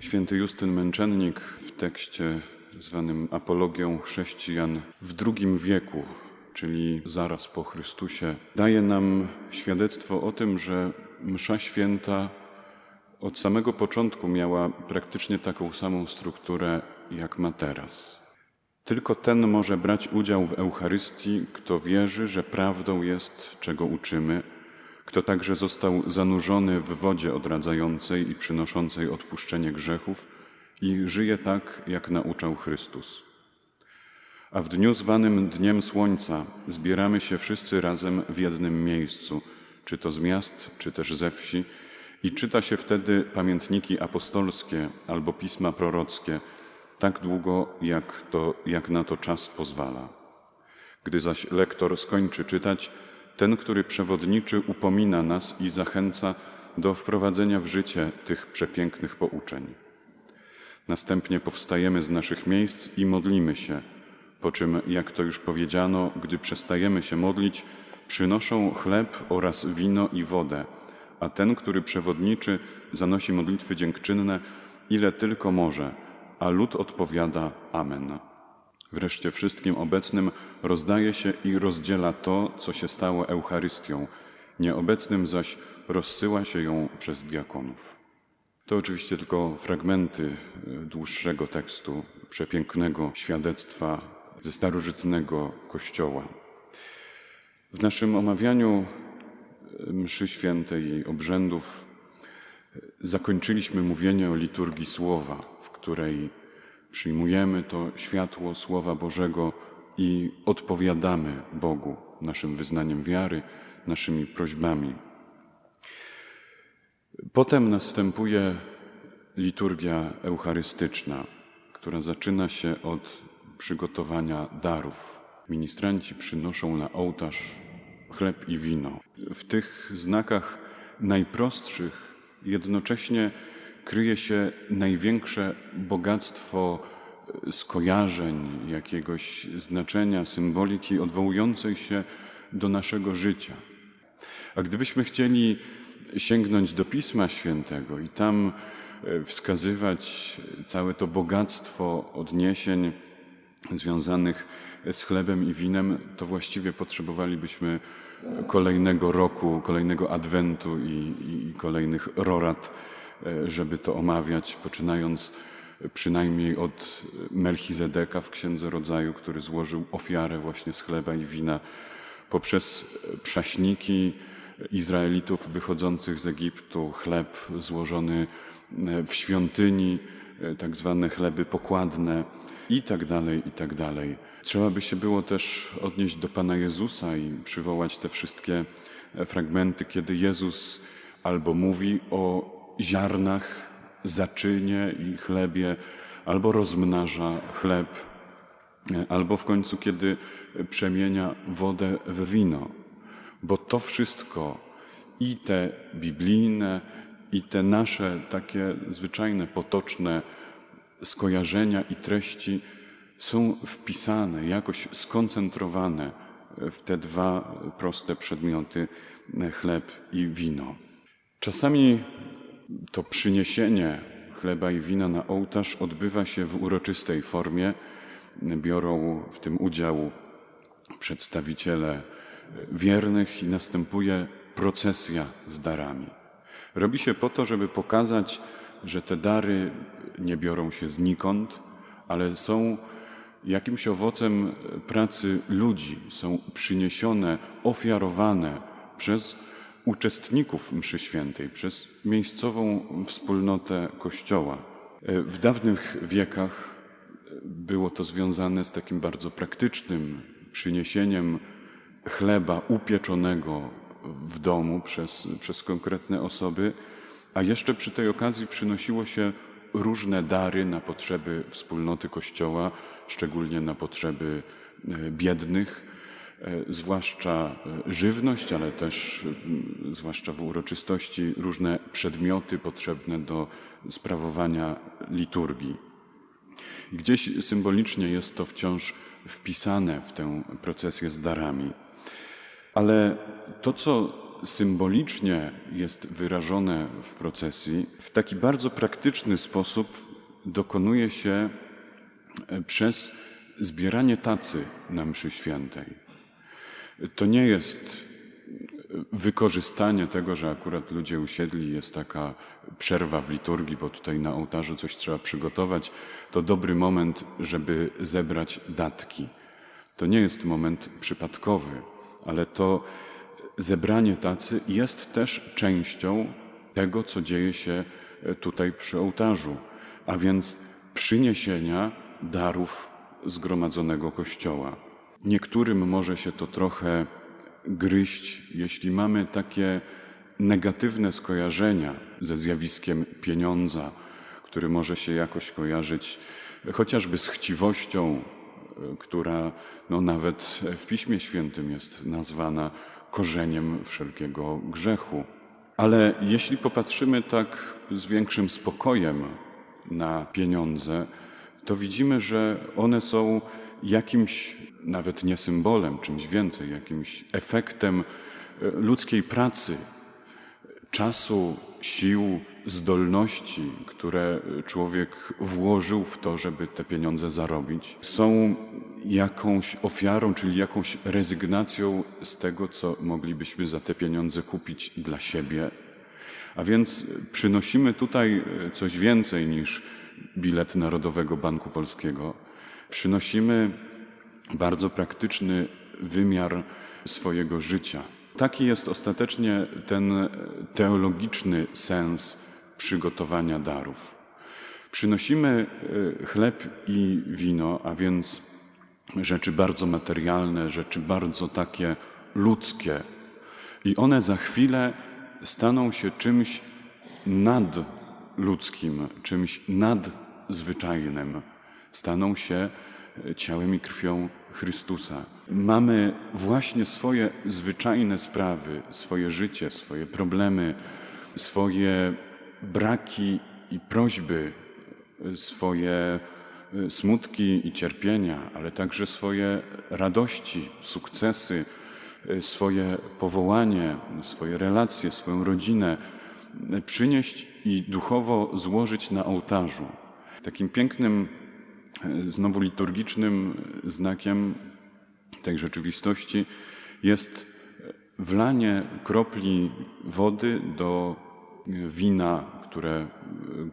Święty Justyn Męczennik w tekście zwanym Apologią Chrześcijan w II wieku, czyli zaraz po Chrystusie, daje nam świadectwo o tym, że Msza Święta od samego początku miała praktycznie taką samą strukturę, jak ma teraz. Tylko ten może brać udział w Eucharystii, kto wierzy, że prawdą jest, czego uczymy, kto także został zanurzony w wodzie odradzającej i przynoszącej odpuszczenie grzechów i żyje tak, jak nauczał Chrystus. A w dniu zwanym Dniem Słońca zbieramy się wszyscy razem w jednym miejscu, czy to z miast, czy też ze wsi, i czyta się wtedy pamiętniki apostolskie albo pisma prorockie, tak długo, jak, to, jak na to czas pozwala. Gdy zaś lektor skończy czytać, ten, który przewodniczy, upomina nas i zachęca do wprowadzenia w życie tych przepięknych pouczeń. Następnie powstajemy z naszych miejsc i modlimy się, po czym, jak to już powiedziano, gdy przestajemy się modlić, przynoszą chleb oraz wino i wodę, a ten, który przewodniczy, zanosi modlitwy dziękczynne, ile tylko może, a lud odpowiada Amen. Wreszcie wszystkim obecnym rozdaje się i rozdziela to, co się stało Eucharystią, nieobecnym zaś rozsyła się ją przez diakonów. To oczywiście tylko fragmenty e, dłuższego tekstu, przepięknego świadectwa ze starożytnego Kościoła. W naszym omawianiu mszy świętej i obrzędów zakończyliśmy mówienie o liturgii słowa, w której przyjmujemy to światło Słowa Bożego i odpowiadamy Bogu naszym wyznaniem wiary, naszymi prośbami. Potem następuje liturgia eucharystyczna, która zaczyna się od przygotowania darów. Ministranci przynoszą na ołtarz chleb i wino. W tych znakach najprostszych jednocześnie kryje się największe bogactwo skojarzeń, jakiegoś znaczenia, symboliki odwołującej się do naszego życia. A gdybyśmy chcieli sięgnąć do Pisma Świętego i tam e, wskazywać całe to bogactwo odniesień związanych z chlebem i winem, to właściwie potrzebowalibyśmy kolejnego roku, kolejnego adwentu i, i kolejnych rorat, e, żeby to omawiać, poczynając przynajmniej od Melchizedeka w Księdze Rodzaju, który złożył ofiarę właśnie z chleba i wina, poprzez prześniki Izraelitów wychodzących z Egiptu, chleb złożony w świątyni, tak zwane chleby pokładne i tak dalej, i tak dalej. Trzeba by się było też odnieść do Pana Jezusa i przywołać te wszystkie fragmenty, kiedy Jezus albo mówi o ziarnach, zaczynie i chlebie, albo rozmnaża chleb, albo w końcu, kiedy przemienia wodę w wino. Bo to wszystko, i te biblijne, i te nasze takie zwyczajne, potoczne skojarzenia i treści są wpisane, jakoś skoncentrowane w te dwa proste przedmioty chleb i wino. Czasami to przyniesienie chleba i wina na ołtarz odbywa się w uroczystej formie. Biorą w tym udział przedstawiciele wiernych i następuje procesja z darami. Robi się po to, żeby pokazać, że te dary nie biorą się znikąd, ale są jakimś owocem pracy ludzi, są przyniesione, ofiarowane przez uczestników mszy świętej, przez miejscową wspólnotę Kościoła. W dawnych wiekach było to związane z takim bardzo praktycznym przyniesieniem chleba upieczonego w domu przez, przez konkretne osoby, a jeszcze przy tej okazji przynosiło się różne dary na potrzeby wspólnoty Kościoła, szczególnie na potrzeby e, biednych, e, zwłaszcza e, żywność, ale też zwłaszcza w uroczystości różne przedmioty potrzebne do sprawowania liturgii. Gdzieś symbolicznie jest to wciąż wpisane w tę procesję z darami. Ale to, co symbolicznie jest wyrażone w procesji, w taki bardzo praktyczny sposób dokonuje się e, przez zbieranie tacy na mszy świętej. To nie jest wykorzystanie tego, że akurat ludzie usiedli, jest taka przerwa w liturgii, bo tutaj na ołtarzu coś trzeba przygotować, to dobry moment, żeby zebrać datki. To nie jest moment przypadkowy, ale to zebranie tacy jest też częścią tego, co dzieje się tutaj przy ołtarzu, a więc przyniesienia darów zgromadzonego Kościoła. Niektórym może się to trochę gryźć, jeśli mamy takie negatywne skojarzenia ze zjawiskiem pieniądza, który może się jakoś kojarzyć chociażby z chciwością, która no, nawet w Piśmie Świętym jest nazwana korzeniem wszelkiego grzechu. Ale jeśli popatrzymy tak z większym spokojem na pieniądze, to widzimy, że one są jakimś nawet nie symbolem, czymś więcej, jakimś efektem e, ludzkiej pracy, czasu, sił, zdolności, które człowiek włożył w to, żeby te pieniądze zarobić, są jakąś ofiarą, czyli jakąś rezygnacją z tego, co moglibyśmy za te pieniądze kupić dla siebie. A więc przynosimy tutaj coś więcej niż bilet Narodowego Banku Polskiego. Przynosimy bardzo praktyczny wymiar swojego życia. Taki jest ostatecznie ten teologiczny sens przygotowania darów. Przynosimy e, chleb i wino, a więc rzeczy bardzo materialne, rzeczy bardzo takie ludzkie, i one za chwilę staną się czymś nadludzkim, czymś nadzwyczajnym, staną się ciałem i krwią Chrystusa. Mamy właśnie swoje zwyczajne sprawy, swoje życie, swoje problemy, swoje braki i prośby, swoje e, smutki i cierpienia, ale także swoje radości, sukcesy, e, swoje powołanie, swoje relacje, swoją rodzinę przynieść i duchowo złożyć na ołtarzu. Takim pięknym Znowu liturgicznym znakiem tej rzeczywistości jest wlanie kropli wody do wina, które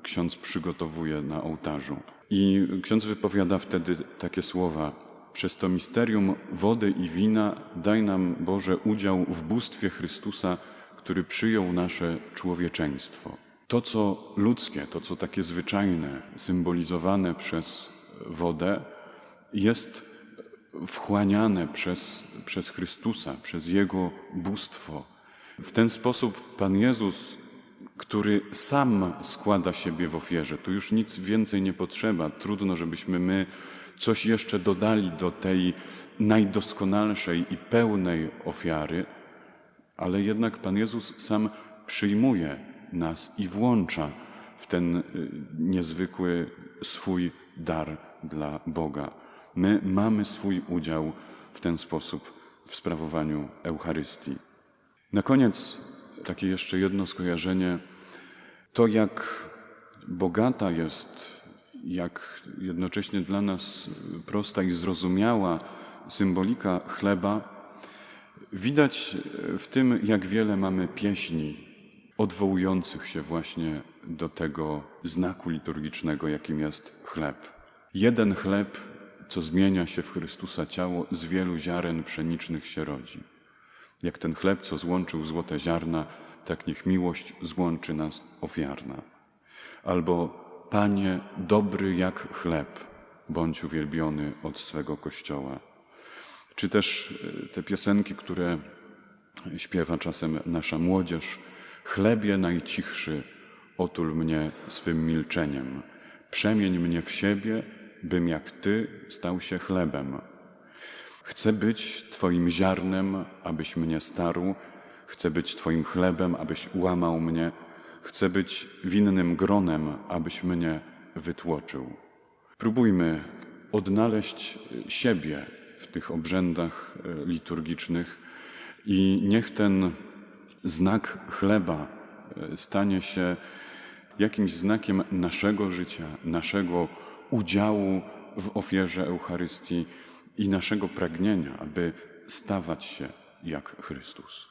ksiądz przygotowuje na ołtarzu. I ksiądz wypowiada wtedy takie słowa: Przez to misterium wody i wina daj nam, Boże, udział w bóstwie Chrystusa, który przyjął nasze człowieczeństwo. To, co ludzkie, to, co takie zwyczajne, symbolizowane przez wodę, jest wchłaniane przez, przez Chrystusa, przez Jego bóstwo. W ten sposób Pan Jezus, który sam składa siebie w ofierze, tu już nic więcej nie potrzeba, trudno, żebyśmy my coś jeszcze dodali do tej najdoskonalszej i pełnej ofiary, ale jednak Pan Jezus sam przyjmuje nas i włącza w ten y, niezwykły swój dar dla Boga. My mamy swój udział w ten sposób w sprawowaniu Eucharystii. Na koniec takie jeszcze jedno skojarzenie. To, jak bogata jest, jak jednocześnie dla nas prosta i zrozumiała symbolika chleba, widać w tym, jak wiele mamy pieśni odwołujących się właśnie do tego znaku liturgicznego, jakim jest chleb. Jeden chleb, co zmienia się w Chrystusa ciało, z wielu ziaren pszenicznych się rodzi. Jak ten chleb, co złączył złote ziarna, tak niech miłość złączy nas ofiarna. Albo Panie, dobry jak chleb, bądź uwielbiony od swego Kościoła. Czy też e, te piosenki, które śpiewa czasem nasza młodzież. Chlebie najcichszy, otul mnie swym milczeniem. Przemień mnie w siebie bym jak Ty stał się chlebem. Chcę być Twoim ziarnem, abyś mnie starł, chcę być Twoim chlebem, abyś ułamał mnie, chcę być winnym gronem, abyś mnie wytłoczył. Próbujmy odnaleźć siebie w tych obrzędach e, liturgicznych i niech ten znak chleba e, stanie się jakimś znakiem naszego życia, naszego udziału w ofierze Eucharystii i naszego pragnienia, aby stawać się jak Chrystus.